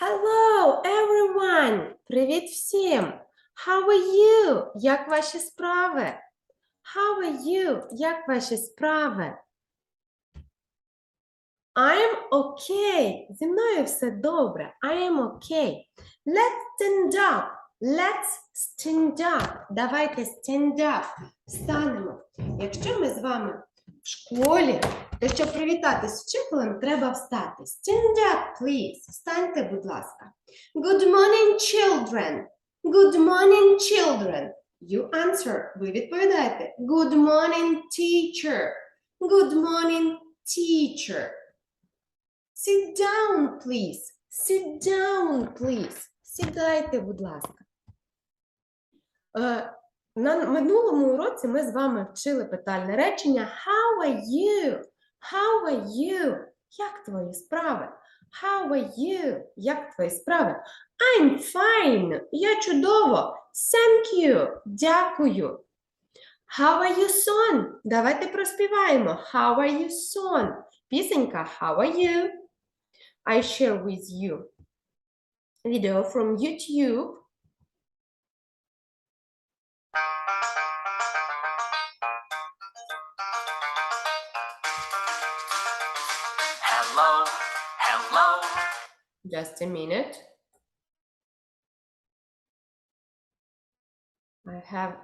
Hello, everyone! Привіт всім! How are you? Як ваші справи? How are you? Як ваші справи? I'm okay. Зі мною все добре. I am okay. Let's stand up. Let's stand up. Давайте stand up. Встанемо. Якщо ми з вами в школі, то щоб привітатись з вчителем, треба встати. Stand up, please. Встаньте, будь ласка. Good morning, children. Good morning, children. You answer. Ви відповідаєте. Good morning, teacher. Good morning, teacher. Sit down, please. Sit down, please. Сідайте, будь ласка. Е, на минулому уроці ми з вами вчили питальне речення How are you? How are you? Як твої справи? How are you? Як твої справи? I'm fine. Я чудово. Thank you. Дякую. How are you, son? Давайте проспіваємо. How are you, son? Пісенька How are you? I share with you video from YouTube. Just a minute. I have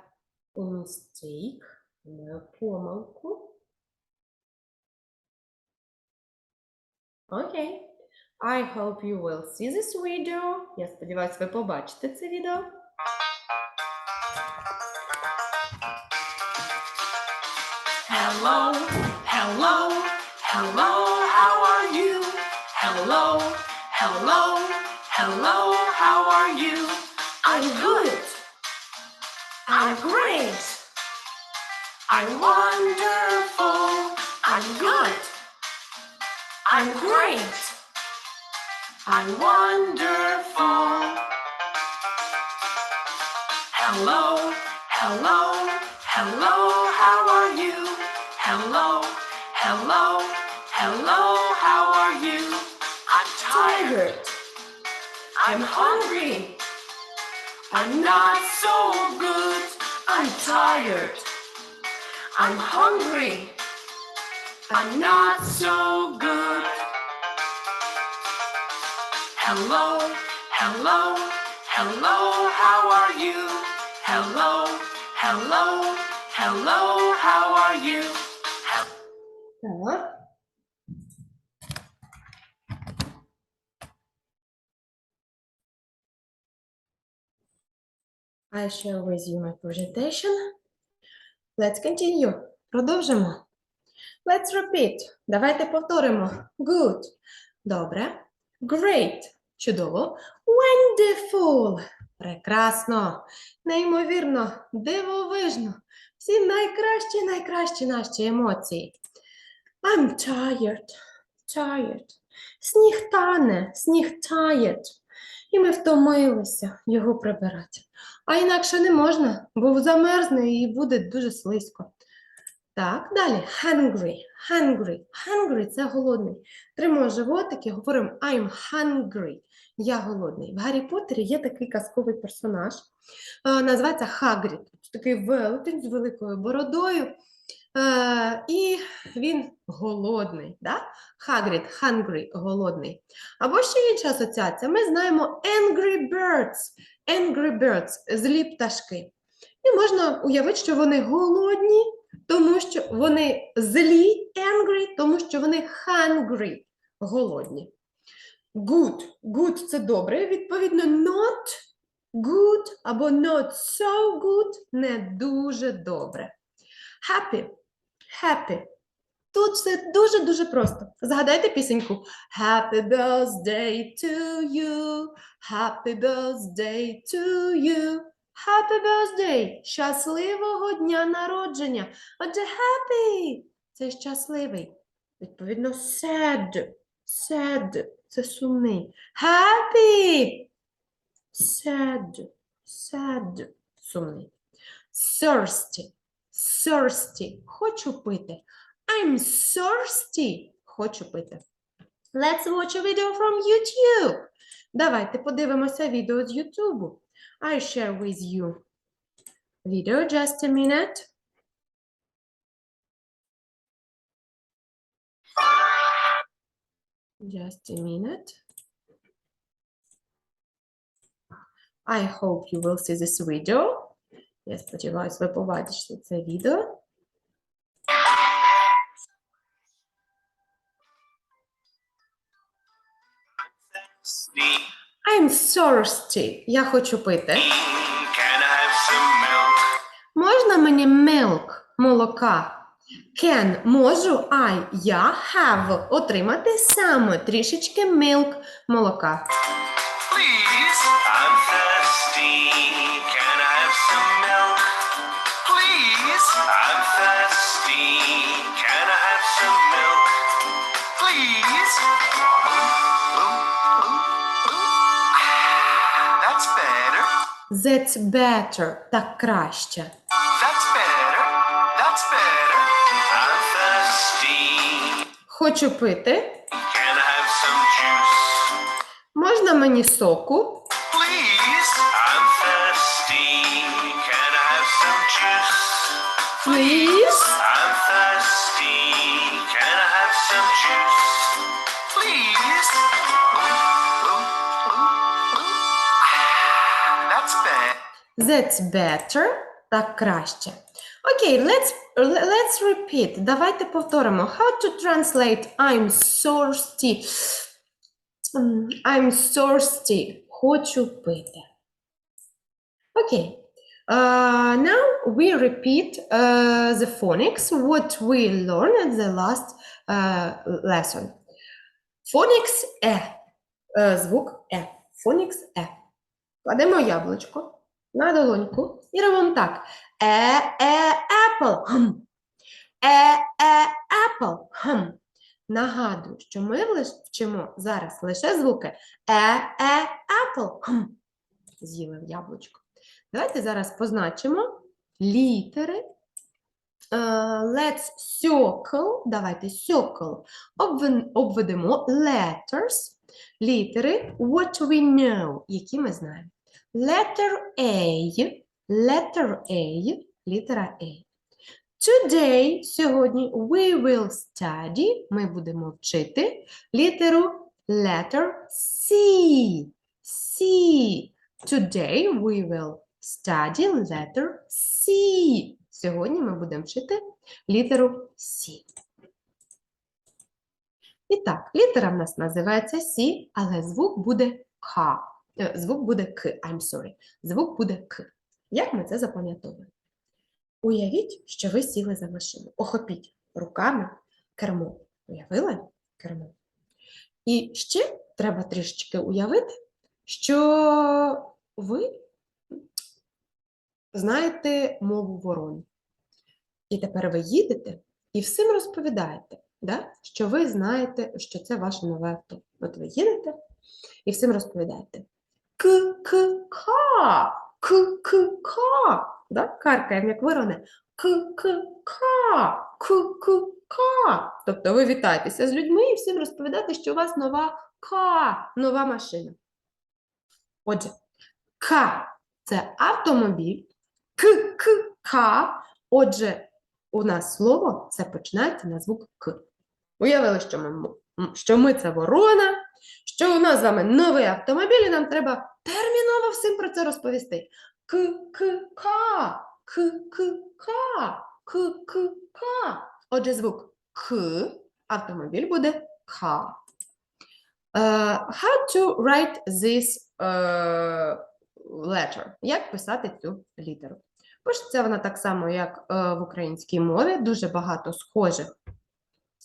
a mistake. Маю помилку. Okay. I hope you will see this video. Я сподіваюся, ви побачите це відео. Hello, hello, hello, how are you? Hello, hello, hello, how are you? I'm good. I'm great. I'm wonderful. I'm good. I'm great. I'm wonderful. Hello, hello, hello, how are you? Hello, hello, hello, how are you? tired. I'm hungry. I'm not so good. I'm tired. I'm hungry. I'm not so good. Hello, hello, hello, how are you? Hello, hello, hello, how are you? Hello. I with you my presentation. Let's continue. Продовжимо. Let's repeat. Давайте повторимо. Good. Добре. Great. Чудово. Wonderful. Прекрасно. Неймовірно. Дивовижно. Всі найкращі, найкращі наші емоції. I'm tired. Tired. Сніг тане, сніг tired. І ми втомилися його прибирати. А інакше не можна, бо замерзне і буде дуже слизько. Так, далі. Hungry. Hungry. Hungry – це голодний. Тримаємо животик і говоримо I'm hungry. Я голодний. В Гаррі Поттері є такий казковий персонаж. Називається Хагрід. Такий велетень з великою бородою. Е, і він голодний. Да? Хагрід, hungry, голодний. Або ще інша асоціація. Ми знаємо Angry Birds. Angry Birds – злі пташки. І можна уявити, що вони голодні, тому що вони злі, angry, тому що вони hungry, голодні. Good. Good – це добре. Відповідно, not good або not so good – не дуже добре. Happy. Happy. Тут все дуже-дуже просто. Згадайте пісеньку. Happy birthday to you. Happy birthday to you. Happy birthday! Щасливого дня народження. Отже, happy – це щасливий. Відповідно, sad. Sad – це сумний. Happy – sad. Sad – сумний. Thirsty. Thirsty – хочу пити. I'm thirsty. Хочу пити. Let's watch a video from YouTube. Давайте подивимося відео з Ютубу. I share with you video just a minute. Just a minute. I hope you will see this video. Я сподіваюся, ви побачите це відео. I'm thirsty. Я хочу пити. Can I have some milk? Можна мені milk, молока? Can, можу, I, я, have, отримати саме трішечки milk, молока. That's better, так краще. That's better. That's better. I'm thirsty. Хочу пити. Can I have some juice? Можна мені соку? Please. I'm thirsty. Can I have some juice? Please. That's better, так краще. Окей, let's, let's repeat. Давайте повторимо. How to translate I'm thirsty. М, I'm thirsty. Хочу пити. Окей. Uh, now we repeat uh, the phonics, what we learned at the last uh, lesson. Phonics е. Е, звук е. Phonics е. Кладемо яблучко На долоньку і робимо так. Е, е, apple. Хм. Е, е, apple. Хм. Нагадую, що ми вчимо зараз лише звуки е, е, apple. Хм. З'їли яблучко. Давайте зараз позначимо літери. Е, Let's circle. Давайте circle. Обведемо letters. Літери what we know, які ми знаємо. Letter A, letter A, літера A. Today, сьогодні, we will study, ми будемо вчити літеру letter C. C. Today we will study letter C. Сьогодні ми будемо вчити літеру C. І так, літера в нас називається С, але звук буде К. Е, Звук буде К. I'm sorry. Звук буде К. Як ми це запам'ятовуємо? Уявіть, що ви сіли за машину. Охопіть руками кермо. Уявили кермо? І ще треба трішечки уявити, що ви знаєте мову ворон. І тепер ви їдете і всім розповідаєте, да? що ви знаєте, що це ваше нове авто. От ви їдете і всім розповідаєте. К-к-ка, к-к-ка, да? каркаємо, як ворони. К-к-ка, к-к-ка. Тобто ви вітаєтеся з людьми і всім розповідаєте, що у вас нова ка, нова машина. Отже, К це автомобіль, К-к-ка. Отже, у нас слово це починається на звук К. Уявили, що ми, що ми це ворона, що у нас з вами новий автомобіль, і нам треба терміново всім про це розповісти. К-к-ка, к-к-ка, к-к-ка. Отже, звук К, автомобіль буде К. Е, how to write this е, letter? Як писати цю літеру? Пишеться вона так само, як е, в українській мові, дуже багато схожих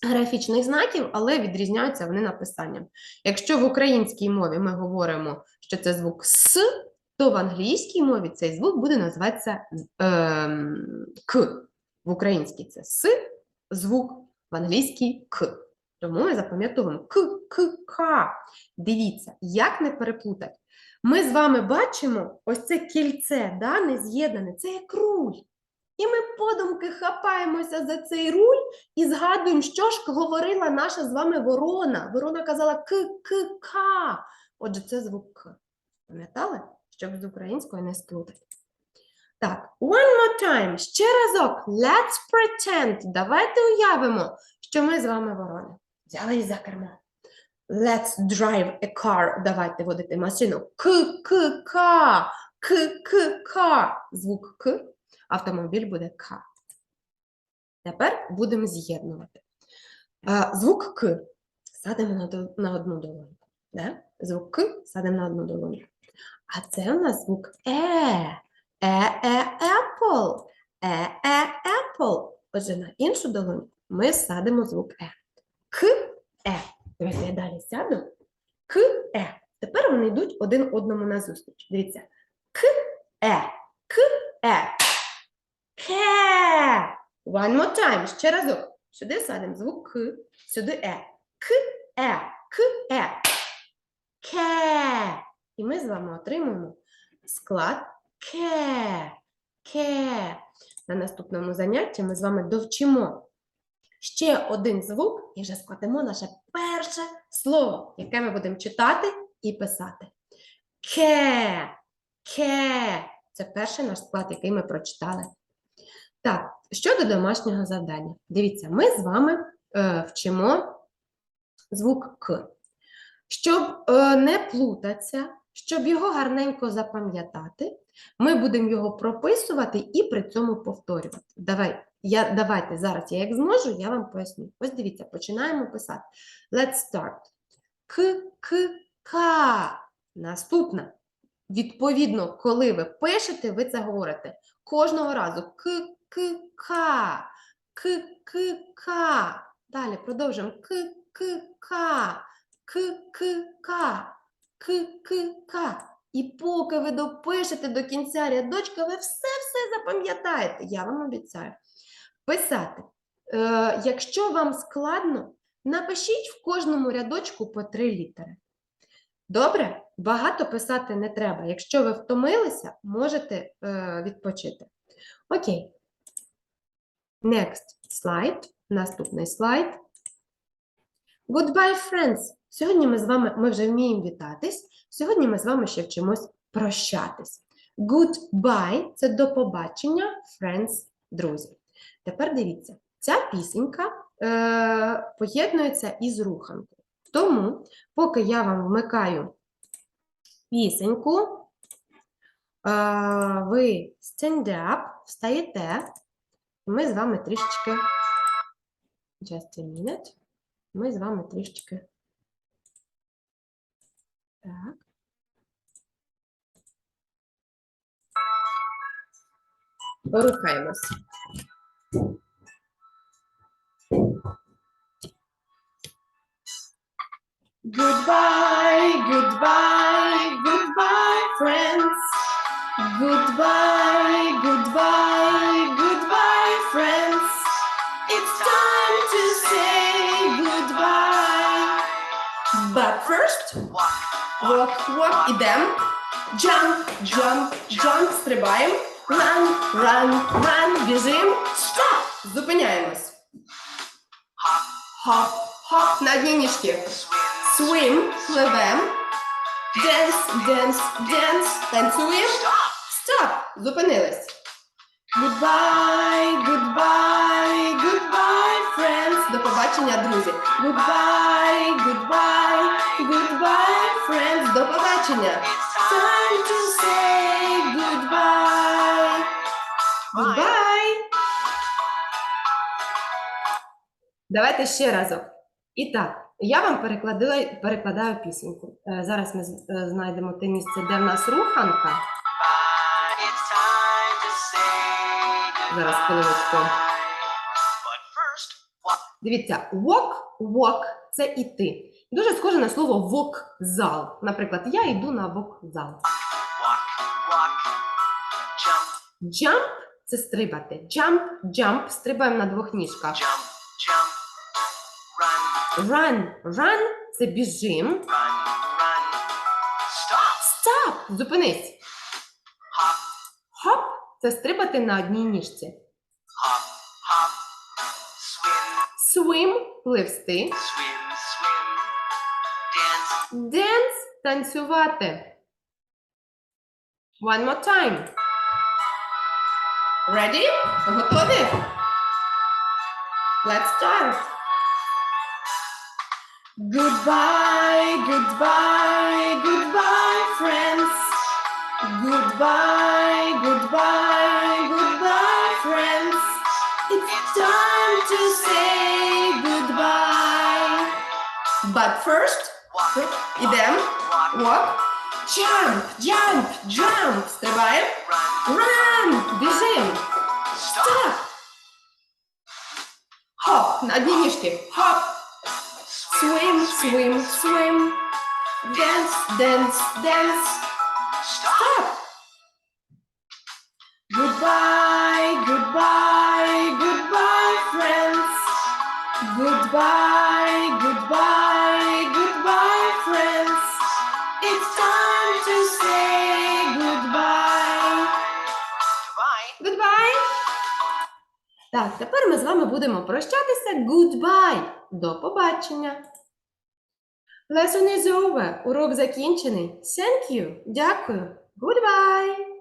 графічних знаків, але відрізняються вони написанням. Якщо в українській мові ми говоримо, що це звук С, то в англійській мові цей звук буде називатися ем, К. В українській це С, звук, в англійській К. Тому ми запам'ятовуємо К, К, К. Дивіться, як не переплутати. Ми з вами бачимо ось це кільце, да, не з'єднане, це як руль. І ми подумки хапаємося за цей руль і згадуємо, що ж говорила наша з вами ворона. Ворона казала к к ка Отже, це звук К. Пам'ятали? Щоб з українською не сплутати. Так, one more time. Ще разок. Let's pretend. Давайте уявимо, що ми з вами ворони. Взяли за кермо. Let's drive a car. Давайте водити машину. К, к, к. К, к, к. Звук К. Автомобіль буде К. Тепер будемо з'єднувати. Звук К садимо на, на одну долоньку. Да? Звук К садимо на одну долоньку. А це у нас звук Е. Е, е, apple. Е, е, apple. Отже, на іншу долоньку ми садимо звук Е. К, Е. Давайте я далі сяду. К, Е. Тепер вони йдуть один одному назустріч. Дивіться. К, Е. К, Е. Ке. One more time. Ще разок. Сюди садимо звук К, сюди Е. К, Е. К, Е. Ке. І ми з вами отримуємо склад ке. Ке. На наступному занятті ми з вами довчимо ще один звук і вже складемо наше перше слово, яке ми будемо читати і писати. Ке. Ке. Це перший наш склад, який ми прочитали. Так, щодо домашнього завдання. Дивіться, ми з вами е, вчимо звук К. Щоб е, не плутатися, щоб його гарненько запам'ятати, ми будемо його прописувати і при цьому повторювати. Давай, я, давайте зараз, я як зможу, я вам поясню. Ось дивіться, починаємо писати. Let's start. К, К, К. Наступна. Відповідно, коли ви пишете, ви це говорите кожного разу. К, К, К. К, К, К. Далі продовжуємо. К, К, К. К, К, К. К, К, К. І поки ви допишете до кінця рядочка, ви все-все запам'ятаєте. Я вам обіцяю. Писати. Е, якщо вам складно, напишіть в кожному рядочку по три літери. Добре? Багато писати не треба. Якщо ви втомилися, можете е, відпочити. Окей. Next slide. Наступний слайд. Goodbye, friends. Сьогодні ми з вами ми вже вміємо вітатись. Сьогодні ми з вами ще вчимось прощатись. Goodbye – це до побачення, friends, друзі. Тепер дивіться, ця пісенька е, поєднується із руханкою. Тому, поки я вам вмикаю пісеньку, е, ви stand up, встаєте, ми з вами трішечки. Just a minute. Ми з вами трішечки. Так. Порухаємось. Goodbye, goodbye, goodbye, friends. Goodbye, goodbye, first, Walk, walk, walk, ідем. Jump, jump, jump, стрибаємо. Run, run, run, біжим. Stop! Зупиняємось. hop, Хоп, хоп, на одній ніжки. swim, Swim, пливем. Dance, dance, dance, танцюємо. stop. Стоп! Зупинились. Goodbye, goodbye, goodbye, friends. До Побачення, друзі. Goodbye, goodbye, goodbye, friends. До побачення. Time to say goodbye. Goodbye. Давайте ще разок. І так, я вам перекладаю, перекладаю пісеньку. Е, Зараз ми е, знайдемо те місце, де в нас руханка. Зараз goodbye. хвилиночку. Дивіться, walk, walk – це іти. Дуже схоже на слово вокзал. Наприклад, я йду на вокзал. jump, це стрибати. Jump, jump – стрибаємо на двох ніжках. run, Run, це біжим. stop, зупинись. Hop – це стрибати на одній ніжці. пливсти. swim, swim, dance, Dance – танцювати. One more time. Ready? Готові? Let's start. Goodbye, goodbye, goodbye, friends. Goodbye, goodbye, But first, ідем. Walk. Jump, jump, jump. Стрибаємо. Run. Біжим. Stop. Хоп. На одні ніжки. Хоп. Swim, swim, swim. Dance, dance, dance. Stop. Goodbye, goodbye, goodbye, friends. Goodbye, goodbye, Тепер ми з вами будемо прощатися. Goodbye. До побачення. Lesson is over. Урок закінчений. Thank you. Дякую. Goodbye.